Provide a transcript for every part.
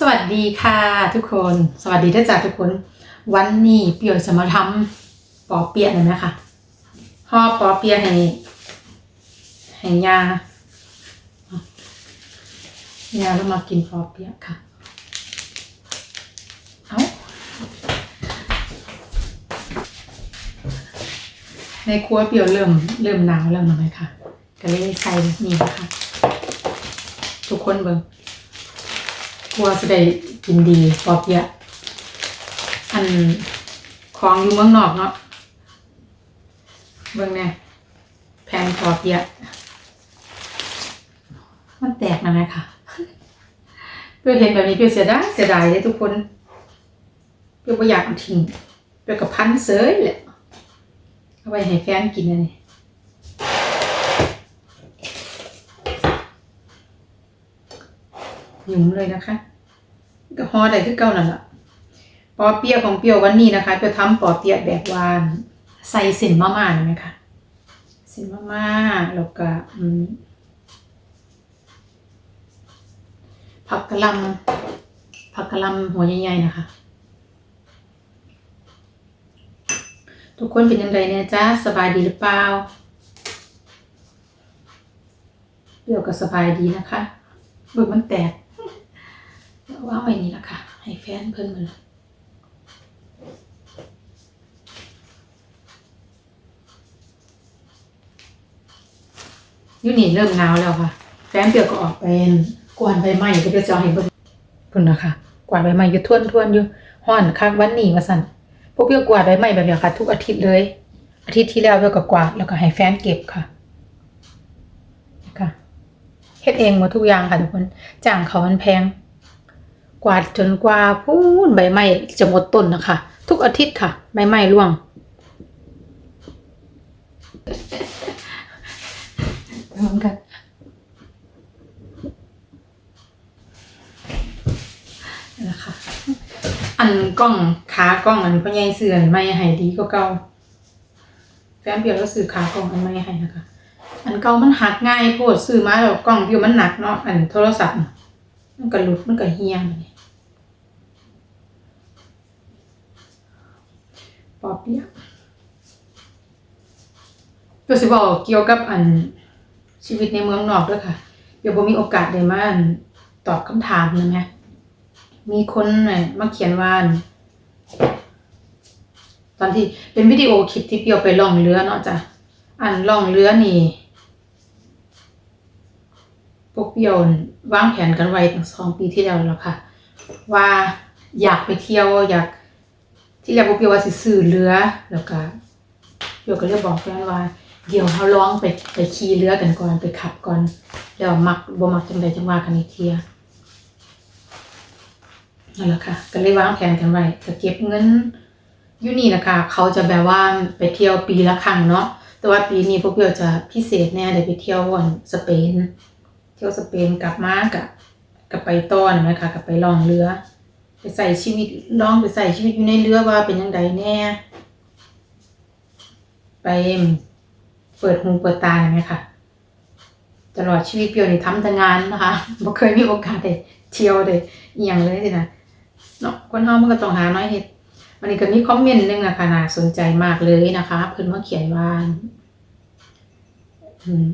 สวัสดีค่ะทุกคนสวัสดีท่านจ่าทุกคน วันนี้เปียวจะมาทำปอเปียะหน่อยไหมคะห่อปอเปียะให้ให้ยายาแล้วมากินปอเปียะค่ะเอาในครัวเปียวเริ่มเริ่มหนาวแล้วหน่อยไหมคะก็เลยใส่นี่นะคะทุกคนเบิ่ง กลัวจะได้กินดีปอเปียะอันของอยู่เมืองนอกเนาะเบิ่งแน่แพงปอเปียะมันแตกนะแม่ค่ะเพื่อเห็นแบบนี้เพื่อเสียดายเสียดายเลยทุกคนเพื่อไม่อยากเอาทิ้งเพื่อกับพันเสยแหละเอาไว้ให้แฟนกินนะนี่หยุ่มเลยนะคะ ก็ฮอได้คือเก่านั่นแหละปอเปียะของเปียววันนี้นะคะจะทำปอเปียะแบบวาน ใส่เส้นมะม่าหนไหมคะเส้นมะม่าแล้วก็ผักกะลำผักกะลำหัวใหญ่ๆนะคะ ทุกคนเป็นยังไงเนี่ยจ้าสบายดีหรือเปล่าเปียวก็สบายดีนะคะเบิกมันแตก ว่าไว้นี่ละค่ะ ให้แฟนเพิ่นมาเลยอยู่นี่เริ่มหนาวแล้วค่ะ แฟนเปียกก็ออกเป็นกวาดใบไม้ก็จะจะให้เบิ่งเพิ่นนะคะกวาดใบไม้อยู่ท่วนท่วนๆอยู่ฮ้อนคักวันนี้ว่าซั่นพวกเปียกกวาดใบไม้แบบเนี้ยค่ะ ทุกอาทิตย์เลย อาทิตย์ที่แล้วเปียกก็กวาดแล้วก็ให้แฟนเก็บค่ะค่ะเฮ็ดเองหมดทุกอย่างค่ะทุกคนจ้างเขามันแพงก วาดจนกว่าพูนใบไม้จะหมดต้นนะคะ ทุกอาทิตย์ค่ะ ใบไม้ร่วงพร้อมกันนี่แหละค่ะอันกล้องขากล้องอันพ่อใหญ่เสื่อนไม่ให้ดีก็เก่าแฟนเปียกก็ซื้อขากล้องอันไม่ให้นะคะ อันเก่ามันหักง่ายโพดซื้อมาแล้วกล้องเปียวมันหนักเนาะอันโทรศัพท์มันก็หลุดมันก็เฮียมันนี่ป อเปียะเดี๋ยวสิบอกเกี่ยวกับอันชีวิตในเมืองนอกด้วยค่ะเดี๋ยวผมมีโอกาสได้มาตอบคำถามนะแม่มีคนมาเขียนว่านตอนที่เป็นวิดีโอคลิปที่เปียวไปล่องเรือเนาะจ้ะอันล่องเรือนี่พวกเปียววางแผนกันไว้ตั้งสองปีที่แล้วแล้วค่ะ ว่าอยากไปเที่ยวอยาก ที่แรกพวกเปียวว่าสิซื้อเรือแล้วก็เปียวก็เลยกบอกแฟนว่า เดี๋ยวเราลองไปไปขี่เรือกันก่อนไปขับก่อนแล้วมักบ่มักจังใดจังว่ากันอีกเทียนั่นแหละค่ะ ก็เลยวางแผนกันไว้จะเก็บเงินอยู่นี่นะคะเขาจะแบบว่าไปเที่ยวปีละครั้งเนาะแต่ว่าปีนี้พวกเปียวจะพิเศษแน่ได้ไปเที่ยววันสเปน เที่ยวสเปนกลับมากะกับไปต้อนนะคะกับไปล่องเรือ ไปใส่ชีวิตลองไปใส่ชีวิตอยู่ในเรือว่าเป็นยังไงแน่ ไปเปิดหูเปิดตาไหมคะตลอดชีวิตเปียวนี่ทำแต่งานนะคะบ่เคยมีโอกาสได้เที่ยวได้อย่างเลยสินะเนาะคนเฮามันก็ต้องหาน้อยเฮ็ดวันนี้ก็มีคอมเมนต์หนึงอะค่ะน่าสนใจมากเลยนะคะ เพิ่นมาเขียนว่าอืม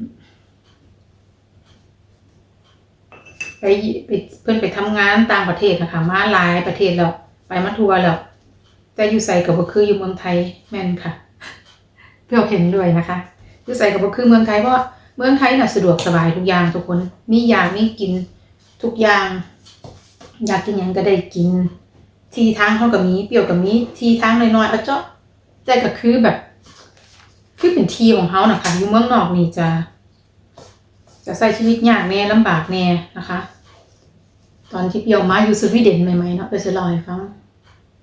ไปไปเพื่อนไปทำงานต่างประเทศนะคะมาหลายประเทศแล้วไปมาทัวร์แล้วแต่อยู่ใส่กับบ่คืออยู่เมืองไทยแม่นค่ะเพื่อเห็นด้วยนะคะอยู่ใส่กับบ่คือเมืองไทยเพราะเมืองไทยน่ะสะดวกสบายทุกอย่างทุกคนมีอยามีกินทุกอย่าง อยากกินยังก็ได้กิน ทีทางเขาก็มีเปรี้ยวก็มีทีทางน้อยๆเอาเจาะแต่ก็คือแบบ คือเป็นทีของเขานะคะอยู่เมืองนอกนี่จะ จะใช้ชีวิตยากแน่ลำบากแน่นะคะ ตอนที่เปียวมาอยู่สวีเดนใหม่ๆเนาะเปียวจะเล่าให้ฟัง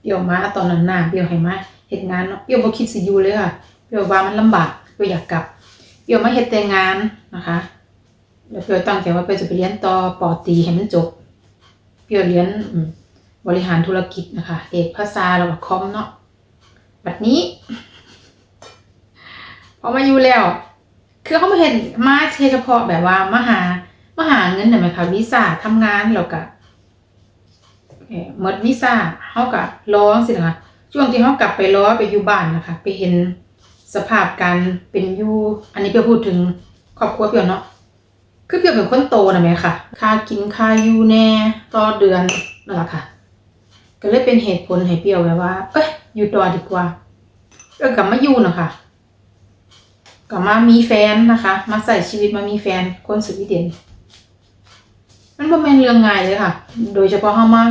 เปียวมาตอนนั้นน่ะเปียวให้มาเฮ็ดงานเนาะเปียวบ่คิดสิอยู่เลยค่ะเปียวว่ามันลำบากเปียวอยากกลับเปียวมาเฮ็ดแต่งานนะคะแล้วเปียวตั้งใจว่าเปียวจะไปเรียนต่อปอตีให้มันจบเปียวเรียนบริหารธุรกิจนะคะ เอกภาษาแล้วก็คอมเนาะบัดนี้พอมาอยู่แล้ว คือเขามาเห็นมาเฉพาะแบบว่ามาหามาหาเงินหน่อยไหมคะวีซ่าทำงานแล้วก็เอ่อหมดวีซ่าเฮาก็รองซี่นะคะช่วงที่เฮากลับไปรอไปอยู่บ้านนะคะ ไปเห็นสภาพการเป็นอยู่อันนี้เปียวพูดถึงครอบครัวเปียวเนาะคือเปียวเป็นคนโตนะแม่ค่ะค่ากินค่าอยู่แน่ต่อเดือนนั่นแหละค่ะ ก็เลยเป็นเหตุผลให้เปียวแบบว่า เอ้ยอยู่ต่อดีกว่าเออกลับมาอยู่นะค่ะ กลับมามีแฟนนะคะ มาใส่ชีวิตมามีแฟนคนสวีเดนมันบ่แม่นเรื่องง่ายเลยค่ะ โดยเฉพาะเฮามา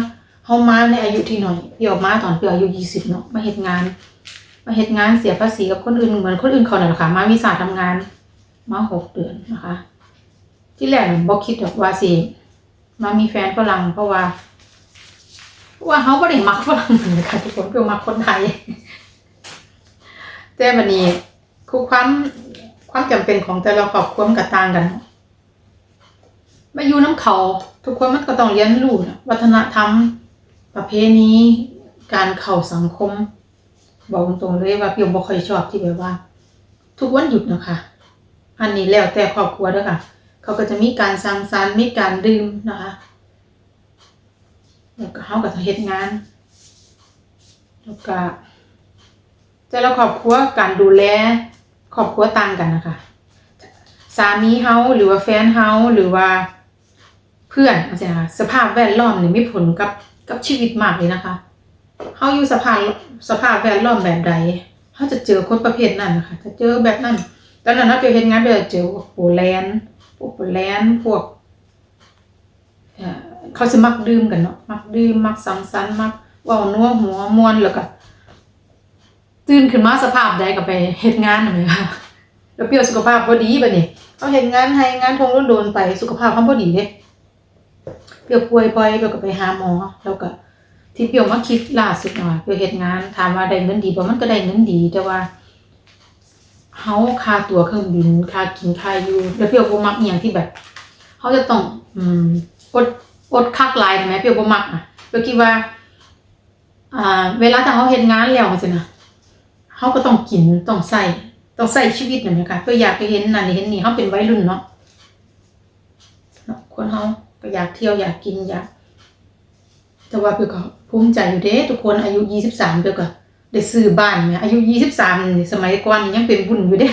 เฮามาในอายุที่น้อยเปียวมาตอนเปียวอายุ20เนาะมาเฮ็ดงาน มาเฮ็ดงานเสียภาษีกับคนอื่นเหมือนคนอื่นเขานั่นแหละค่ะ มาวีซ่าทำงาน มาหกเดือนนะคะ ที่แรกบ่คิดหรอกว่าสิมามีแฟนฝรั่งเพราะว่าเพราะว่าเฮาบ่ได้มักฝรั่งเลยค่ะทุกคนเปียวมักคนไทยแต่บัดนี้ คือความความจำเป็นของแต่ละครอบครัวมันก็ต่างกัน มาอยู่น้ำเขาทุกคนมันก็ต้องเรียนรู้นะวัฒนธรรม ประเพณีการเข้าสังคม บอกตรงๆเลยว่าเปียวบ่ค่อยชอบที่แบบว่า ทุกวันหยุดนะคะ อันนี้แล้วแต่ครอบครัวด้วยค่ะ เขาก็จะมีการสังสรรค์มีการดื่มนะคะแล้วก็เขาก็จะเฮ็ดงานแล้วก็แต่ละครอบครัวการดูแล ครอบครัวต่างกันนะคะ สามีเฮาหรือว่าแฟนเฮาหรือว่า เพื่อนอาจารย์สภาพแวดล้อมเนี่ยมีผลกับกับชีวิตมากเลยนะคะเฮาอยู่สภาพสภาพแวดล้อมแบบใดเฮาจะเจอคนประเภทนั้นนะคะจะเจอแบบนั้นตอนนั้นเราไปเฮ็ดงานไปเจอพวกโปแลนด์พวกโปแลนด์พวกเขาสิมักดื่มกันเนาะมักดื่มมักสังสรรค์มักว้านัวหัวมวนแล้วก็ ตื่นขึ้นมาสภาพใดก็ไปเฮ็ดงานนั่นเลยค่ะแล้วเปรียวสุขภาพบ่ดีบัดนี้เขาเฮ็ดงานให้งานทงโดนๆไปสุขภาพเขาบ่ดีเด้เปียวป่วยบ่อยเปียวก็ไปหาหมอแล้วก็ที่เปียวมาคิดล่าสุดเนาะเปียวเฮ็ดงานถามว่าได้เงินดีบ่มันก็ได้เงินดี แต่ว่าเฮาค่าตั๋วเครื่องบินค่ากินค่าอยู่แล้วเปียวบ่มักอีหยังที่แบบเฮาจะต้องอืมอดอดคักหลายใช่ไหมเปียวบ่มักอะเปียวคิดว่า อ่า เวลาถ้าเฮาเฮ็ดงานแล้วจังซี่นะ เฮาก็ต้องกินต้องใช้ต้องใช้ชีวิตนั่นแหละค่ะเปียวอยากไปเห็นนั่นเห็นนี่เฮาเป็นวัยรุ่นเนาะเนาะคนเฮาก็อยากเที่ยวอยากกินอยากแต่ว่าเปียวก็ภูมิใจอยู่เด้ทุกคนอายุยี่สิบสามเปียวก็ได้ซื้อบ้านเนี่ยอายุยี่สิบสามนี่สมัยก่อนนี่ยังเป็นบุญอยู่เด้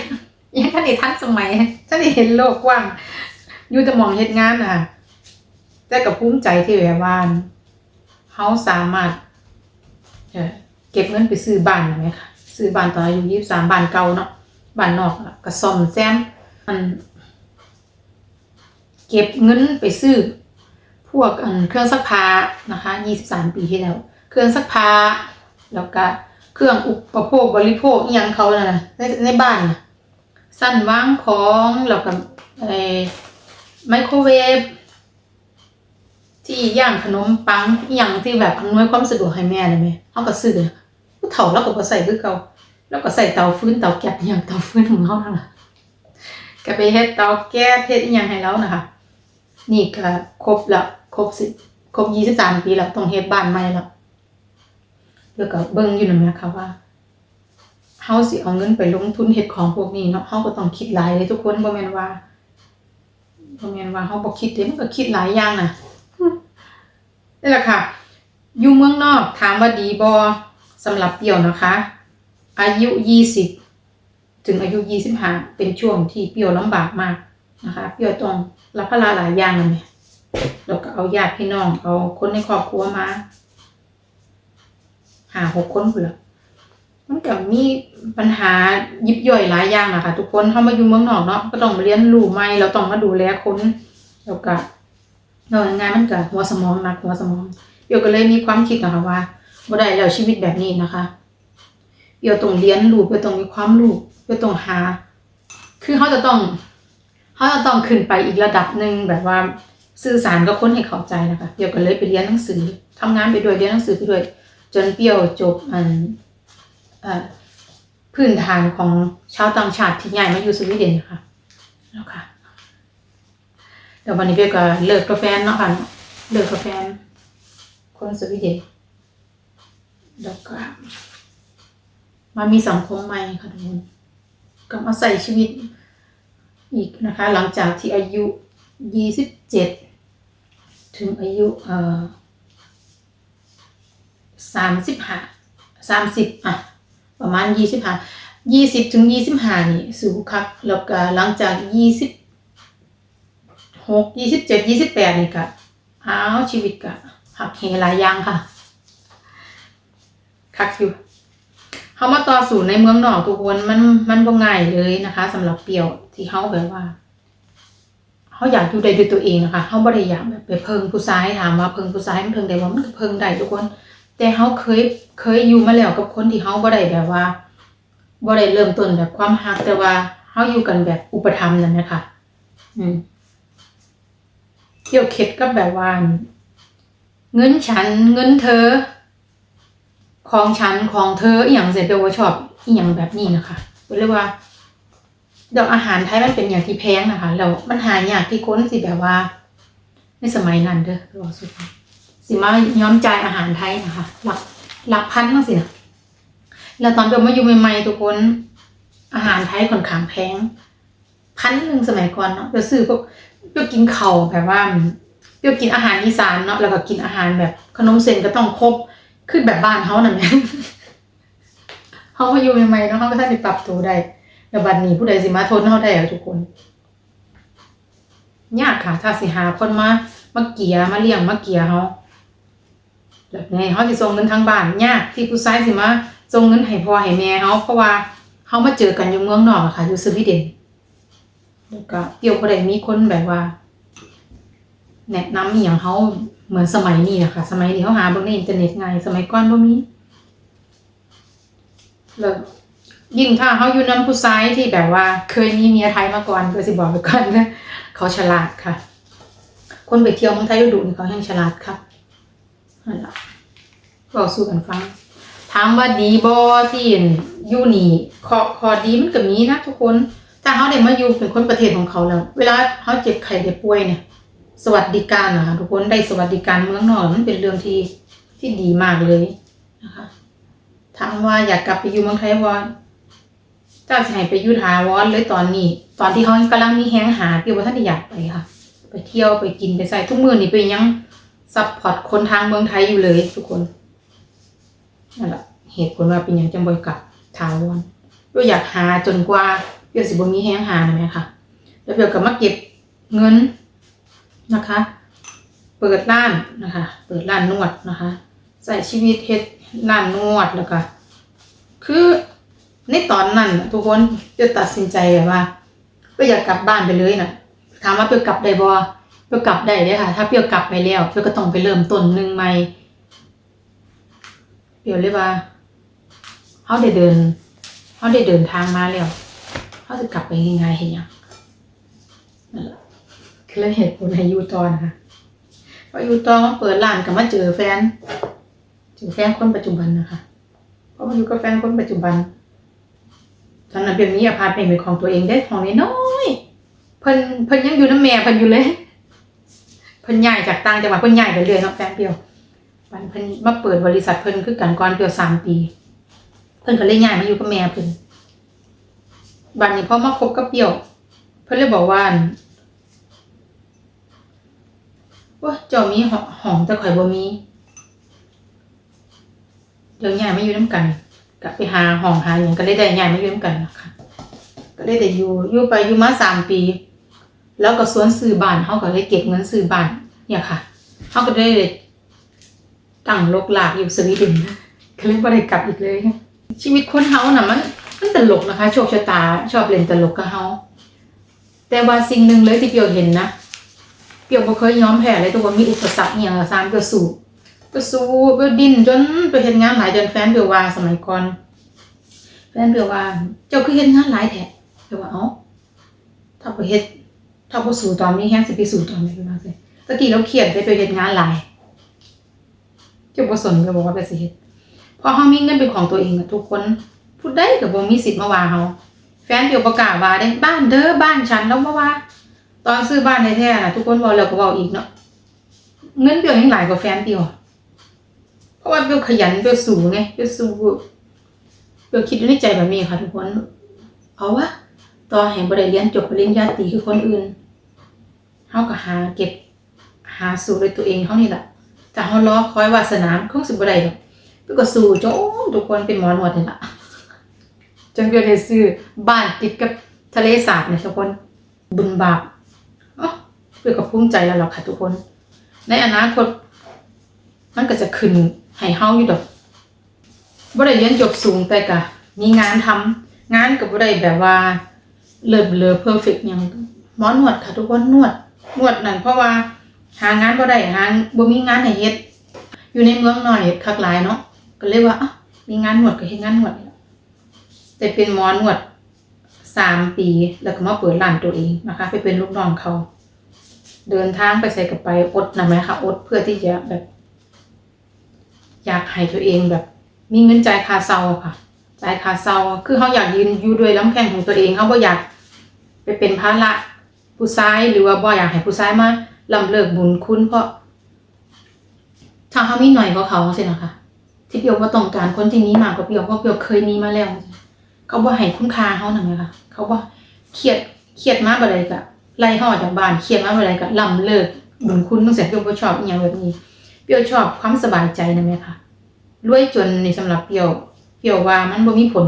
ยังท่านได้ทันสมัยท่านได้เห็นโลกกว้างอยู่แต่หมองเฮ็ดงานน่ะแต่ก็ภูมิใจที่แบบว่าเฮาสามารถเอ่อเก็บเงินไปซื้อบ้านนะแม่ค่ะ ซื้อบ้านตอนอายุยี่สิบสามบ้านเก่าเนาะบ้านนอกอะก็ซ่อมแซมมันเก็บเงินไปซื้อ พวกเครื่องซักผ้านะคะ23ปีที่แล้ว เครื่องซักผ้าแล้วก็เครื่องอุปโภคบริโภคอหยังเขานะนะในในบ้านนะสั้นวางของแล้วก็ไอ้ไมโครเวฟที่ย่างขนมปังอหยังที่แบบอำนวยความสะดวกให้แม่ได้ไหมเฮาก็ซื้อ ผู้เฒ่าแล้วก็บ่ใส่คือเก่าแล้วก็ใส่เตาฟืนเตาแก๊สอหยังเตาฟื้นของเฮานั่นล่ะก็ไปเฮ็ดเตาแก๊สเฮ็ดอหยังให้เรานะคะนี่ก็ครบล้วครบสิครบยี่สิบสามปีแล้วต้องเฮ็ดบ้านใหม่แล้วแล้วก็เบิ่งอยู่นั่นแหละค่ะว่าเฮาสิเอาเงินไปลงทุนเฮ็ดของพวกนี้เนาะเฮาก็ต้องคิดหลายเลยทุกคนบ่แม่นว่าบ่แม่นว่าเฮาบ่คิดเด้มันก็คิดหลายอย่างน่ะนี่แหละค่ะ อยู่เมืองนอกถามว่าดีบ่ สำหรับเปี่ยวนะคะ อายุยี่สิบถึงอายุยี่สิบห้าเป็นช่วงที่เปี่ยวลำบากมากนะคะ เปียวต้องรับภาระหลายอย่างเลยเนี่ยวก็เอาญาติพี่น้องเอาคนในครอบครัวมาหาหกคนเปล่ามันก็มีปัญหายิบย่อยหลายอย่างนะคะทุกคนเข้ามาอยู่เมืองนอกเนาะก็ต้องเรียนรู้ใหม่เราต้องมาดูแลคนแล้วก็เรางานมันก็หัวสมองหนักหัวสมองเปียวก็เลยมีความคิดนะคะว่า บ่ได้แล้วชีวิตแบบนี้นะคะเปียวต้องเรียนรู้เปียวต้องมีความรู้เปียวต้องหา คือเขาจะต้องเขาจะต้องขึ้นไปอีกระดับหนึ่งแบบว่าสื่อสารกับคนให้เข้าใจนะคะเปียวก็เลยไปเรียนหนังสือทำงานไปด้วยเรียนหนังสือไปด้วย จนเปียวจบอันอพื้นฐานของชาวต่างชาติที่ย้ายมาอยู่สวีเดนนะคะแล้วค่ะเดี๋ยววันนี้เปียวก็เลิกกับแฟนเนาะค่ะเลิกกับแฟนคนสวีเดน แล้วก็มามีสังคมใหม่ค่ะทุกคนก็มาใส่ชีวิตอีกนะคะ หลังจากที่อายุยี่สิบเจ็ดถึงอายุเอ่อสามสิบห้าสามสิบอะ ประมาณยี่สิบห้ายี่สิบถึงยี่สิบห้านี่สูงคักแล้วก็หลังจากยี่สิบหกยี่สิบเจ็ดยี่สิบแปดนี่ก็อ้าวชีวิตก็หักเหหลายอย่างค่ะ คักอยู่เขามาต่อสู่ในเมืองนอกทุกคนมันมันบ่ง่ายเลยนะคะสำหรับเปียวที่เขาแบบว่าเขาอยากอยู่ได้ด้วยตัวเองนะคะเขาบ่ได้อยากแบบไปเพิงผู้ชายถามว่าเพิงผู้ชายมันเพิงได้บ่มันเพิงได้ทุกคน แต่เขาเคยเคยอยู่มาแล้วกับคนที่เขาบ่ได้แบบว่าบ่ได้เริ่มต้นแบบความฮักแต่ว่าเขาอยู่กันแบบอุปถัมนั่นนะคะอืมเกี่ยวเข็ดกับแบบว่าเงินฉันเงินเธอ ของฉันของเธออหย่างเสร็จเบลว่าชอบอหย่างแบบนี้นะคะเรียกว่าดี๋ยวอาหารไทยมันเป็นอย่างที่แพงนะคะแล้วมันหายากที่คนสิแบบว่า ในสมัยนั้นเด้อรอสุดสิมาย้อมใจายอาหารไทยนะคะ หลักหลักพันมั้งสินะแล้วตอนเบลมาอยู่ใหม่ๆทุกคนอาหารไทยค่อนข้างแพงพันหนึ่งสมัยก่อนเนาะเบลซื้อพวกเบลกินเข่าแบบว่าเบลกินอาหารอีสานเนาะแล้วก็กินอาหารแบบขนมเส้นก็ต้องครบ คือแบบบ้านเขาน่ะแม่เขามาอยู่ใหม่ๆเนาะเขาก็ท่านได้ปรับตัวได้แล้วบัดนี้ผู้ใดสิมาทนเขาได้อะทุกคน ยากค่ะ ถ้าสิหาคนมามาเกียมาเลี้ยงมาเกียเขาแบบนี้เขาสิส่งเงินทางบ้านยากที่ผู้ชายสิมาส่งเงินให้พ่อให้แม่เขาเพราะว่าเขามาเจอกันอยู่เมืองนอกอะค่ะอยู่สวีเดนแล้วก็เกี่ยวกับได้มีคนแบบว่า แนะนำอย่างเขา เหมือนสมัยนี้นะคะสมัยนี้เขาหาเบนในอินเทอร์เน็ตไงสมัยก่อนบ่มีแล้วยิ่งถ้าเขาอยู่น้ำผู้ชายที่แบบว่า เคยมีเมียไทยมาก่อนก็สิบอกไปก่อนนะเขาฉลาดค่ะ คนไปเที่ยวเมืองไทยดูนี่เขาแห่งฉลาดครับนั่นแหละก็สู้กันฟังถามว่าดีบอที่อยู่นี่ขอขอดีมันก็มีนะทุกคนถ้าเขาได้มาอยู่เป็นคนประเทศของเขาแล้ว เวลาเขาเจ็บไข้ได้ป่วยเนี่ย สวัสดิการนะคะทุกคนได้สวัสดิการเมืองนอกมันเป็นเรื่องที่ที่ดีมากเลยนะคะถามว่าอยากกลับไปอยู่เมืองไทยวอนถ้าจะให้ไปยู่ทาวอนเลยตอนนี้ ตอนที่เขากำลังมีแฮงหาที่ว่าท่านอยากไปค่ะ ไปเที่ยวไปกินไปใส่ทุกมือนี่เป็นยังซัพพอร์ตคนทางเมืองไทยอยู่เลย ทุกคนนั่นแหละเหตุผลว่าเป็นอย่างจังบ่อยกลับทาวอนก็อยากหาจนกว่าเดี๋ยวสิบมีแฮงหานะแม่ค่ะ แล้วเดี๋ยวก็มาเก็บเงิน นะคะ เปิดร้านนะคะ เปิดร้านนวดนะคะใส่ชีวิตเฮ็ดร้านนวดแล้วก็คือในตอนนั้นทุกคนจะตัดสินใจแบบว่าก็อยากกลับบ้านไปเลยนะถามว่าเปียกลับได้บ่เปียกลับได้เลยค่ะ ถ้าเปียกลับไปแล้วเปียก็ต้องไปเริ่มต้นหนึ่งใหม่เปียวเลยว่าเขาได้เดินเขาได้เดินทางมาแล้วเขาจะกลับไปง่ายๆเห็นยังนั่นแหละ คือเหตุผลให้ยูตอนะคะพออยู่ต่อมาเปิดร้านก็มาเจอแฟนเจอแฟนคนปัจจุบันนะคะเพอมาอยู่กับแฟนคนปัจจุบันตอนนั้นเป็นมีอพาร์ตเมนต์เป็นของตัวเองได้ของน้อยเพิ่นเพิ่นยังอยู่น้ำแม่เพิ่นอยู่เลยเพิ่นย้ายจากต่างจังหวัดเพิ่นย้ายไปเรื่อยเนาะแฟนเปียววันเพิ่นมาเปิดบริษัทเพิ่นคือกันก่อนเปียวสามปี เพิ่นก็เลยย้ายมาอยู่กับแม่เพิ่นบัดนี้พอมาคบกับเปียว เพิ่นเลยบอกว่า ว่าเจ้ามีหอหอมแต่ข่อยบ่มี เดี๋ยวย้ายมาอยู่น้ำกันกลับไปหาห้องหาอย่างก็เลยได้ย้ายมาอยู่น้ำกันนะคะก็เลยได้อยู่อยู่ไปอยู่มาสามปี แล้วก็สวนซื้อบ้านเขาก็เลยเก็บเงินซื้อบ้านเนี่ยค่ะเขาก็ได้ตั้งลกหลากอยู่สวีเดนก็เลยบ่ได้กลับอีกเลย ชีวิตคนเฮาน่ะมันมันตลกนะคะ โชคชะตาชอบเล่นตลกกับเฮาแต่ว่าสิ่งหนึ่งเลยที่เปียวเห็นนะ เปียวบ่เคยยอมแพ้เลยทุกคนมีอุปสรรคอหย่างละซามเปียวสู้เปียวสู้เปียวดิ้นจนไปเฮ็ดงานหลายจนแฟนเปียวว่าสมัยก่อน แฟนเปียวว่า เจ้าคือเฮ็ดงานหลายแท้เปียวว่าเอ้าถ้าบ่เฮ็ดถ้าบ่สู้ตอนนี้แฮงสิไปสู้ตอนไหนเปียวว่าซิตะกี้เราเครียดได้ไปเฮ็ดงานหลายเจ้าบ่สนเปียวบอกว่าไปสิเฮ็ดพอเฮามีเงินเป็นของตัวเองอะทุกคนผู้ใดก็บ่มีสิทธิ์มาว่าเฮาแฟนเปียวบ่กล้าว่าเด้บ้านเด้อบ้านฉันแล้วมาว่า ตอนซื้อบ้านในแท้นะทุกคนบอกแล้วก็บอกอีกเนาะเงินเปียวยังหลายกว่าแฟนเปียวเพราะว่าเปียวขยันเปียวสูงไงเปียวสูงเปียวคิดในใจแบบนี้ค่ะทุกคนเอาวะต่อให้บ่ได้เรียนจบปริญญาตรีคือคนอื่นเฮาก็หาเก็บหาสู่ด้วยตัวเองเฮานี่ล่ะแต่เฮารอคอยวาสนาคงสิบ่ได้ดอกเปยวก็สู้จนทุกคนเป็นหมอนวดนี่ล่ะจนเปยวได้ซื้อบ้านติดกับทะเลสาบเนี่ยทุกคนบุญบาป เปยวก็ภูมิใจแล้วล่ะค่ะทุกคน ในอนาคตมันก็จะขึ้นให้เฮาอยู่ดอกบ่ได้เรียนจบสูงแต่ก็มีงานทำงานก็บ่ได้แบบว่าเลิศเลอเพอร์เฟกต์หยังหมอนวดค่ะทุกคนนวดนวดนั่นเพราะว่าหางานบ่ได้หาบ่มีงานให้เฮ็ด อยู่ในเมืองน้อยคักหลายเนาะก็เลยว่าอะมีงานนวดก็เฮ็ดงานนวดแต่เป็นหมอนวดสามปีแล้วก็มาเปิดร้านตัวเองนะคะ ไปเป็นลูกน้องเขา เดินทางไปใส่กับไปอดนะไหมคะอดเพื่อที่จะแบบ อยากให้ตัวเองแบบ มีเงินจ่ายคาเซาค่ะจ่ายคาเซาคือเขาอยากยืนอยู่ด้วยลำแข้งของตัวเองเขาบ่อยากไปเป็นภาระผู้ชายหรือว่าบ่อยากให้ผู้ชายมาลำเลิกบุญคุณเพราะถ้าเขามีหน่อยกว่าเขาสินะคะที่เปียวว่าต้องการคนที่มีมากกว่าเปียวเพราะเปียวเคยมีมาแล้วเขาบ่ให้คุณค่าเขาหนังเลยค่ะเขาบ่เครียดเครียดมากอะไรกะ ไล่ห่อจากบ้านเครียดมากอะไรกะลำเลิกบุญคุณตั้งแต่เปียวบ่ชอบอย่างแบบนี้ เปียวชอบความสบายใจนะแม่ค่ะรวยจนในสำหรับเปียว เปียวว่ามันบ่มีผล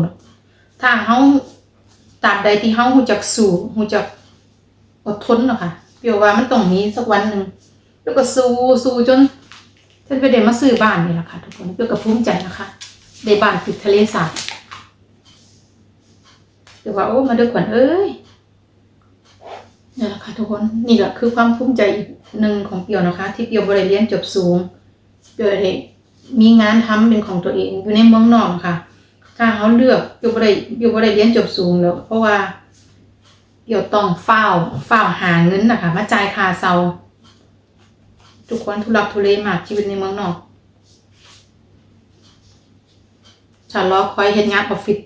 ถ้าเฮาตาบใดที่เฮาฮู้จักสู้ฮู้จักอดทนเนาะค่ะ เปียวว่ามันต้องมีสักวันหนึ่งเปียวก็สู้สู้จนจนไปได้มาซื้อบ้านนี่แหละค่ะ ทุกคนเปียวก็ภูมิใจนะคะได้บ้านติดทะเลสาบเปียวว่าโอ้มาด้วยขวัญเอ้ย นี่แหละค่ะทุกคนนี่แหละคือความภูมิใจอีกหนึ่งของเปียวนะคะ ที่เปียวบ่ได้เรียนจบสูงเปียวได้มีงานทำเป็นของตัวเองอยู่ในเมืองนอกค่ะ ถ้าเขาเลือกเปียวบ่ได้เปียวบ่ได้เรียนจบสูงแล้ว เพราะว่าเปียวต้องเฝ้าเฝ้าหาเงินนะคะมาจ่ายค่าเซาทุกคนทุลักทุเลมากชีวิตในเมืองนอกฉันรอคอยเฮ็ดงานออฟฟิศ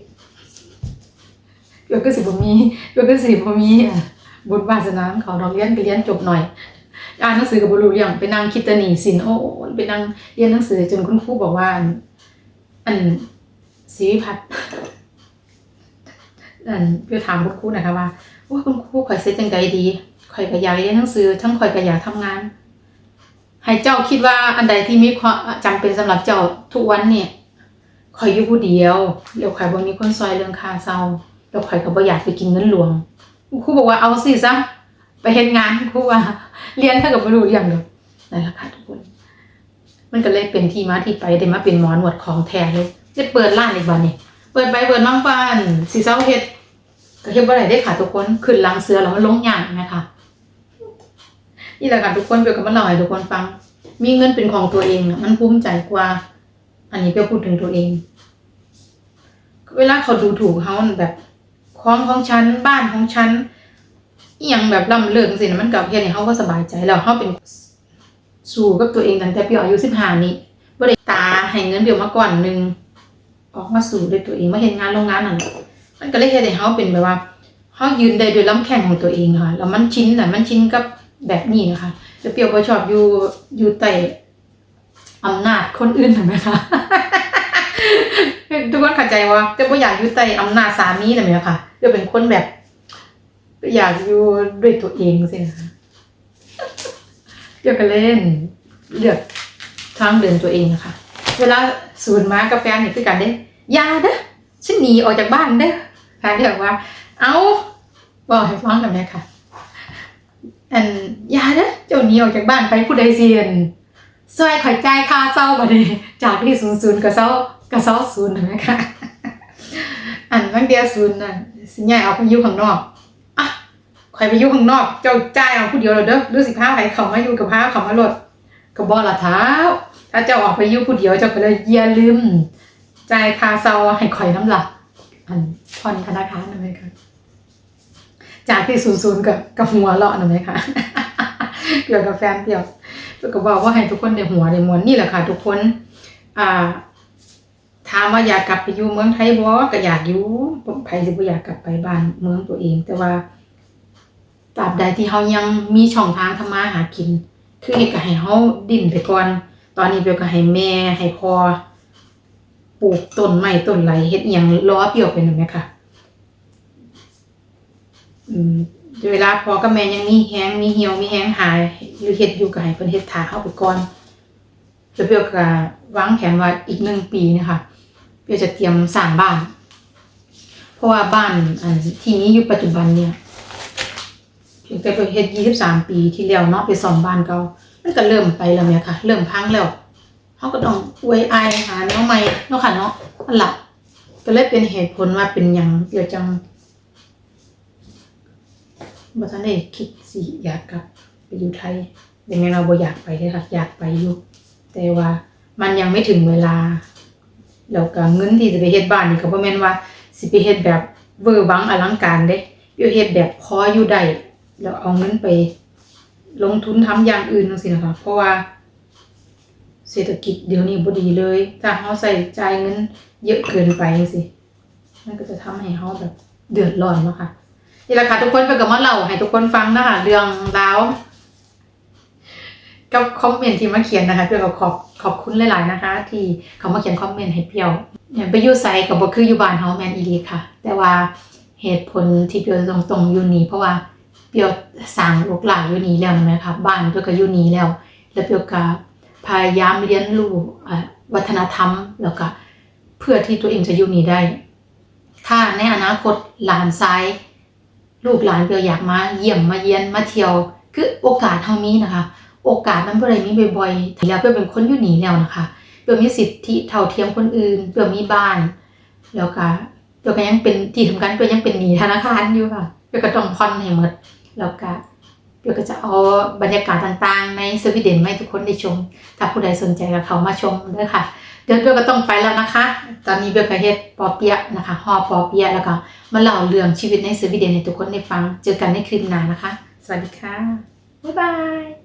เปียวก็สิบ่มีเปียวก็สิบ่มีอะ บุญวาสนาของเราเรียนก็เรียนจบหน่อยอ่านหนังสือกับบรู้เรื่องไปนั่งคิดตะหนีสินโอ้ไปนั่งเรียนหนังสือจนคุณครูบอกว่า อันอันศรีวิพัฒน์อันเพื่อถามคุณครูหนะคะว่าว่าคุณครูข่อยเซ็ตจังใดดีข่อยก็อยากเรียนหนังสือ ทั้งข่อยก็อยากทำงาน ให้เจ้าคิดว่าอันใดที่มีความจำเป็นสำหรับเจ้าทุกวันเนี่ยข่อยอยู่ผู้เดียวเดี๋ยวข่อยบ่มีคนซอยเรื่องคาเซาแล้วข่อยก็บ่อยากไปกินเงินหลวง ครูบอกว่าเอาสิซะไปเฮ็ดงานครูว่า เรียนเท่ากับไม่รู้เรื่องเลยนั่นแหละค่ะทุกคน มันก็เลยเป็นที่มาที่ไปได้มาเป็นหมอหนวดของแท้เลยจะเปิดร้านอีกวันนี้เปิดไปเปิดมาฟันสีเศร้าเฮ็ดก็เฮ็ดบ่ได้ได้ค่ะทุกคนขึ้นลังเสือแล้วมันลงยากนะคะนี่แหละค่ะทุกคนเปียวกับมาเล่าให้ทุกคนฟัง มีเงินเป็นของตัวเองนะมันภูมิใจกว่า อันนี้เปียวพูดถึงตัวเอง เวลาเขาดูถูกเขาแบบ ของของฉันบ้านของฉันอยังแบบล่ำเลิกสินะมันกับเฮ็ดให้เฮาก็สบายใจแล้วเฮาเป็นสู้กับตัวเองตั้งแต่เปียวอายุ15นี้บ่ได้ตาให้เงินเปียวมาก่อนหนึ่งออกมาสู้ด้วยตัวเองมาเฮ็ดงานโรงงานนั่นมันก็เลยเฮ็ดให้เฮาเป็นแบบว่าเฮายืนได้ด้วยลำแข้งของตัวเองค่ะแล้วมันชินน่มันชินกับแบบนี้นะคะแต่เปียวบ่ชอบอยู่อยู่ใต้อำนาจคนอื่นเห็นไหมคะ ทุกคนเข้าใจว่าจะบ่อยากอยู่ใต้อำนาจสามีน่ะแม่ค่ะจะเป็นคนแบบ อยากอยู่ด้วยตัวเองสินะคะเลือกกันเล่นเลือกทางเดินตัวเองนะคะเวลาสูนมากาแฟนี่คือกันเด้อยาเด้อฉันหนีออกจากบ้านเด้อค่ะเรียกว่า เอาบอกให้ฟังกันไหมค่ะอันยาเด้อเจ้าหนีออกจากบ้านไปผู้ใดเสียนซอยข่อยจ่ายค่าเศร้าบัดนี้จากที่ศูนย์ศูนย์กับเศร้า กับเศร้าศูนย์เห็นไหมคะอันบางเดียวศูนย์น่ะสิย้ายออกไปอยู่ข้างนอกข่อยไปอยู่ข้างนอก เจ้าจ่ายเอาผู้เดียวเลยเด้อหรือสิพาใครเขามาอยู่กับพาเขามาลดก็บ่ละเท้า ถ้าเจ้าออกไปอยู่ผู้เดียวเจ้าก็เลยอย่าลืมจ่ายคาเซาให้ข่อยน้ำหลักอันผ่อนธนาคารนะไหมคะจากที่ศูนย์ศูนย์กับกับหัวเลาะนะไหมคะเกี่ยวกับแฟนเดียวก็บอกว่าให้ทุกคนได้หัวได้มวลนี่แหละค่ะ ทุกคน อ่า ถามว่าอยากกลับไปอยู่เมืองไทยบ่ก็อยากอยู่ผมใครสิบ่อยากกลับไปบ้านเมืองตัวเอง แต่ว่าตราบใดที่เขายังมีช่องทางทำมาหากิน คือเฮ็ดก็ให้เขาดิ้นไปก่อน ตอนนี้เปียวก็ให้แม่ให้พ่อปลูกต้นไม้ต้นไรเฮ็ดอหยังล้อเปียวเป็นไหมคะอืมเวลาพอกับแม่ยังมีแฮงมีเหี่ยวมีแฮงหายหรือเฮ็ดอยู่ก็ให้เพิ่นเฮ็ดท่าเฮาไปก่อนแล้วเปียวก็วางแผนว่าอีกหนึ่งปีนะคะ เปียวจะเตรียมสร้างบ้าน เพราะว่าบ้านอันที่นี้อยู่ปัจจุบันเนี่ยเพียงแต่ไปเฮ็ดยี่สิบสามปีที่แล้วเนาะไปซ่อมบ้านเก่ามันก็เริ่มไปแล้วเนี่ยค่ะ เริ่มพังแล้วเขาก็ต้องอวยอายหาแนวใหม่เนาะค่ะเนาะนั่นล่ะก็เลยเป็นเหตุผลว่าเป็นอย่างเดี๋ยวจังบ่ทันได้คิดสิอยากกลับไปอยู่ไทยยังไงเราบ่อยากไปเลยค่ะอยากไปอยู่แต่ว่ามันยังไม่ถึงเวลา แล้วก็เงินที่จะไปเฮ็ดบ้านนี่ก็บ่แม่นว่าสิไปเฮ็ดแบบเวอร์วังอลังการเด้อยู่เฮ็ดแบบพออยู่ได้แล้วเอาเงินไป ลงทุนทำอย่างอื่นจังซี่นะคะเพราะว่า เศรษฐกิจเดี๋ยวนี้บ่ดีเลย ถ้าเฮาใส่จ่ายเงินเยอะเกินไปจังซี่มันก็จะทำให้เฮาแบบเดือดร้อนเนาะค่ะนี่แหละค่ะทุกคนเพิ่นก็มาเล่าให้ทุกคนฟังนะคะเรื่องราวกับคอมเมนต์ที่มาเขียนนะคะเพื่อขอบ ขอบคุณหลาย ๆ นะคะ ที่เขามาเขียนคอมเมนต์ให้เปียวอย่างไปอยู่ไซกับบ่คืออยู่บ้านเฮาแมนอีลีค่ะ แต่ว่าเหตุผลที่เปียวตรงตรงๆอยู่นี่เพราะว่าเปียวสร้างลูกหลานอยู่นี่แล้วนะคะบ้านเปียวก็อยู่นี่แล้ว แล้วเปียวก็พยายามเรียนรู้วัฒนธรรมแล้วก็เพื่อที่ตัวเองจะอยู่นี่ได้ ถ้าในอนาคตหลานซ้ายลูกหลานเปียวอยากมาเยี่ยมมาเยียนมาเที่ยว คือโอกาสเท่านี้นะคะ โอกาสมันบ่ได้มีบ่อยๆแล้วเปียวเป็นคนอยู่หนีแล้วนะคะเปียวมีสิทธิเท่าเทียมคนอื่นเปียวมีบ้าน แล้วก็เปียวก็ยังเป็นที่ทำการเปียวยังเป็นหนีธนาคารอยู่ค่ะเปียวก็ต้องผ่อนให้หมดแล้วก็เปียวก็จะเอาบรรยากาศต่างๆ ในสวีเดนมาให้ทุกคนได้ชม ถ้าผู้ใดสนใจก็เข้ามาชมด้อค่ะ เดี๋ยวเปียวก็ต้องไปแล้วนะคะ ตอนนี้เปียวก็เฮ็ดปอเปียะนะคะห่อปอเปียะแล้วก็มาเล่าเรื่องชีวิตในสวีเดนให้ทุกคนได้ฟัง เจอกันในคลิปหน้านะคะ สวัสดีค่ะ บ๊ายบาย